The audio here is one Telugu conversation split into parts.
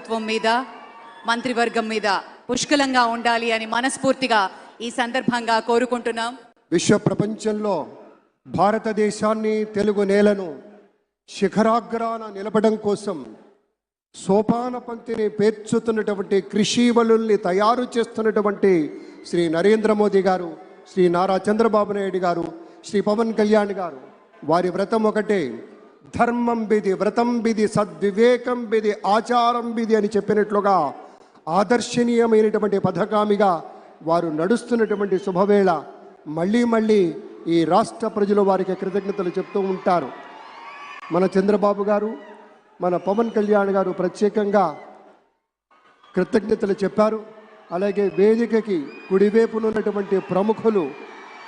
ప్రభుత్వం మీద మంత్రివర్గం మీద పుష్కలంగా ఉండాలి అని మనస్ఫూర్తిగా ఈ సందర్భంగా కోరుకుంటున్నాం. విశ్వ ప్రపంచంలో భారతదేశాన్ని తెలుగు నేలను శిఖరాగ్రాన నిలపడం కోసం సోపాన పంక్తిని పేర్చుతున్నటువంటి కృషి వలుల్ని తయారు చేస్తున్నటువంటి శ్రీ నరేంద్ర మోదీ గారు శ్రీ నారా చంద్రబాబు నాయుడు గారు శ్రీ పవన్ కళ్యాణ్ గారు. వారి వ్రతం ఒకటే. ధర్మం బిది వ్రతం బిది సద్వివేకం బిది ఆచారం బిది అని చెప్పినట్లుగా ఆదర్శనీయమైనటువంటి పథకామిగా వారు నడుస్తున్నటువంటి శుభవేళ మళ్ళీ మళ్ళీ ఈ రాష్ట్ర ప్రజలు వారికి కృతజ్ఞతలు చెప్తూ ఉంటారు. మన చంద్రబాబు గారు మన పవన్ కళ్యాణ్ గారు ప్రత్యేకంగా కృతజ్ఞతలు చెప్పారు. అలాగే వేదికకి కుడివైపున ఉన్నటువంటి ప్రముఖులు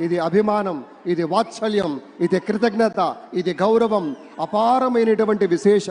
ఇది అభిమానం ఇది వాత్సల్యం ఇది కృతజ్ఞత ఇది గౌరవం అపారమైనటువంటి విశేష